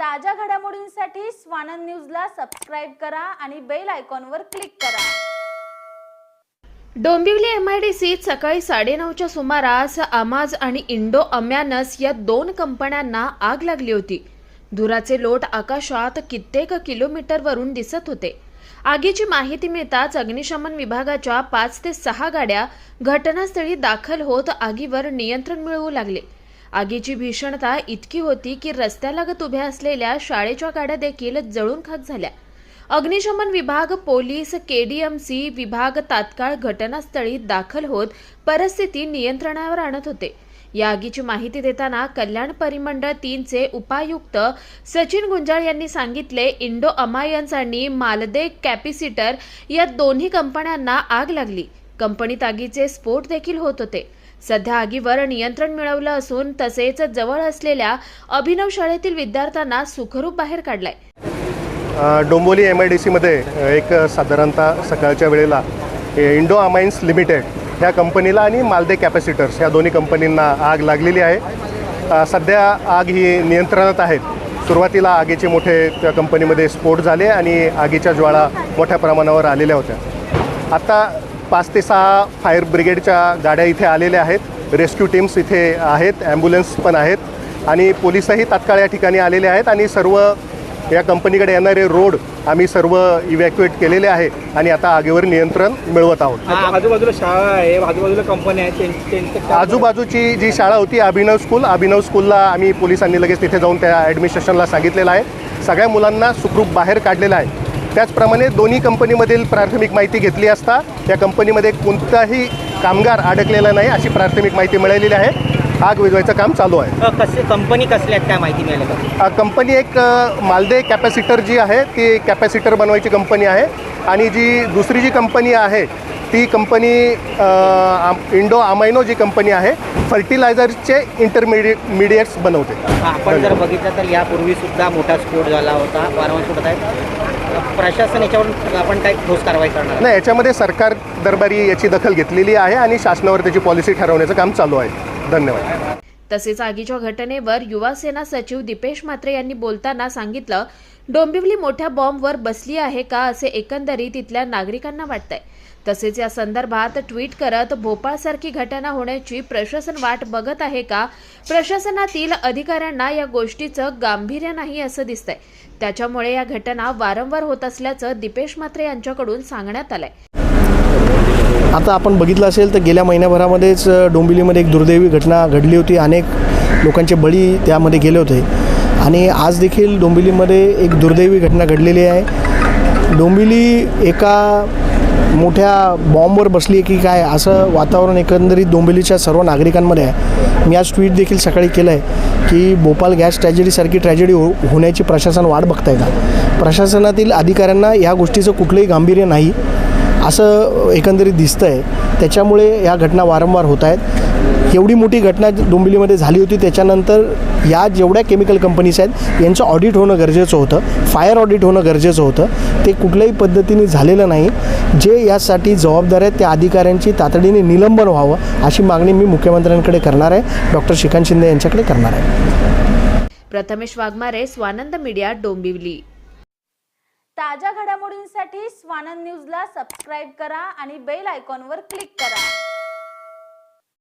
ताज्या घडामोडींसाठी स्वानंद न्यूजला सबस्क्राईब करा आणि बेल आयकॉनवर क्लिक करा. डोंबिवली एम आय डी सीत सकाळी साडेनऊच्या सुमारास आमाज आणि इंडो अम्यानस या दोन कंपन्यांना आग लागली होती. धुराचे लोट आकाशात कित्येक किलोमीटरवरून दिसत होते. आगीची माहिती मिळताच अग्निशमन विभागाच्या पाच ते सहा गाड्या घटनास्थळी दाखल होत आगीवर नियंत्रण मिळवू लागले. आगीची भीषणता इतकी होती की रस्त्यालगत उभ्या असलेल्या शाळेच्या गाड्या देखील जळून खाक झाल्या. अग्निशमन विभाग पोलीस केडीएमसी विभाग तात्काळ घटनास्थळी दाखल होत परिस्थिती नियंत्रणावर आणत होते. या आगीची माहिती देताना कल्याण परिमंडळ तीनचे उपायुक्त सचिन गुंजाळ यांनी सांगितले इंडो अमायन्स आणि मालदे कॅपिसिटर या दोन्ही कंपन्यांना आग लागली. कंपनीत आगीचे स्फोट देखील होत होते. सध्या आगीवर नियंत्रण मिळवलं असून तसेच जवळ असलेल्या अभिनव शाळेतील विद्यार्थ्यांना सुखरूप बाहेर काढलाय. डोंबोली एम आय डी सीमध्ये एक साधारणतः सकाळच्या वेळेला इंडो अमाइन्स लिमिटेड ह्या कंपनीला आणि मालदे कॅपॅसिटर्स ह्या दोन्ही कंपनींना आग लागलेली आहे. सध्या आग ही नियंत्रणात आहेत. सुरुवातीला आगीचे मोठे त्या कंपनीमध्ये स्फोट झाले आणि आगीच्या ज्वाळा मोठ्या प्रमाणावर आलेल्या होत्या. आता पाच ते सहा फायर ब्रिगेडच्या गाड्या इथे आलेल्या आहेत. रेस्क्यू टीम्स इथे आहेत ॲम्ब्युलन्स पण आहेत आणि पोलीसही तात्काळ या ठिकाणी आलेले आहेत आणि सर्व या कंपनीकडे येणारे रोड आम्ही सर्व इव्हॅक्युएट केलेले आहे आणि आता आगीवर नियंत्रण मिळवत आहोत. आजूबाजूला शाळा आहे आजूबाजूला त्यांचं काय- आजूबाजूची जी शाळा होती अभिनव स्कूल अभिनव स्कूलला आम्ही पोलिसांनी लगेच तिथे जाऊन त्या ॲडमिनिस्ट्रेशनला सांगितलेलं आहे. सगळ्या मुलांना सुखरूप बाहेर काढलेलं आहे. त्याचप्रमाणे दोन्ही कंपनीमधील प्राथमिक माहिती घेतली असता या कंपनीमध्ये कोणताही कामगार अडकलेला नाही अशी प्राथमिक माहिती मिळालेली आहे. आग विझवायचं काम चालू आहे. कसे कंपनी कसल्या आहेत काय माहिती मिळाली कंपनी एक मालदे कॅपॅसिटर जी आहे ती कॅपॅसिटर बनवायची कंपनी आहे. आणि जी दुसरी जी कंपनी आहे ती कंपनी इंडो अमायनो जी कंपनी आहे फर्टिलायझरचे इंटरमिडिएट मिडिएट्स बनवते. आपण जर बघितलं तर यापूर्वी सुद्धा मोठा स्फोट झाला होता. वारंवार स्फोट आहे. प्रशासन याच्यावर आपण काय ठोस कारवाई करणार? नाही याच्यामध्ये सरकार दरबारी याची दखल घेतलेली आहे आणि शासनावर त्याची पॉलिसी ठरवण्याचं काम चालू आहे. धन्यवाद. तसेच आगीच्या घटनेवर युवा सेना सचिव दीपेश म्हात्रे यांनी बोलताना सांगितलं डोंबिवली मोठ्या बॉम्बवर बसली आहे का असे एकंदरीत तिथल्या नागरिकांना वाटतंय. तसेच या संदर्भात ट्विट करत भोपाळसारखी घटना होण्याची प्रशासन वाट बघत आहे का? प्रशासनातील अधिकाऱ्यांना या गोष्टीचं गांभीर्य नाही असं दिसतंय. त्याच्यामुळे या घटना वारंवार होत असल्याचं दीपेश म्हात्रे यांच्याकडून सांगण्यात आलंय. आता आपण बघितलं असेल तर गेल्या महिन्याभरामध्येच डोंबिवलीमध्ये एक दुर्दैवी घटना घडली होती. अनेक लोकांचे बळी त्यामध्ये गेले होते. आणि आज देखील डोंबिवलीमध्ये एक दुर्दैवी घटना घडलेली आहे. डोंबिवली एका मोठ्या बॉम्बवर बसली की काय असं वातावरण एकंदरीत डोंबिवलीच्या सर्व नागरिकांमध्ये आहे. मी आज ट्विट देखील सकाळी केलं आहे की भोपाल गॅस ट्रॅजेडीसारखी ट्रॅजेडी हो होण्याची प्रशासन वाट बघताय का प्रशासनातील अधिकाऱ्यांना या गोष्टीचं कुठलंही गांभीर्य नाही असं एकंदरीत दिसतं आहे त्याच्यामुळे या घटना वारंवार होत आहेत. एवढी मोठी घटना डोंबिवलीमध्ये झाली होती त्याच्यानंतर या जेवढ्या केमिकल कंपनीज आहेत यांचं ऑडिट होणं गरजेचं होतं फायर ऑडिट होणं गरजेचं होतं. ते कुठल्याही पद्धतीने झालेलं नाही. जे यासाठी जबाबदार आहेत त्या अधिकाऱ्यांची तातडीने निलंबन व्हावं अशी मागणी मी मुख्यमंत्र्यांकडे करणार आहे. डॉक्टर श्रीकांत शिंदे यांच्याकडे करणार आहे. प्रथमेश वाघमारे स्वानंद मीडिया डोंबिवली. ताज्या घडामोडींसाठी स्वानंद न्यूजला सबस्क्राईब करा आणि बेल आयकॉनवर क्लिक करा.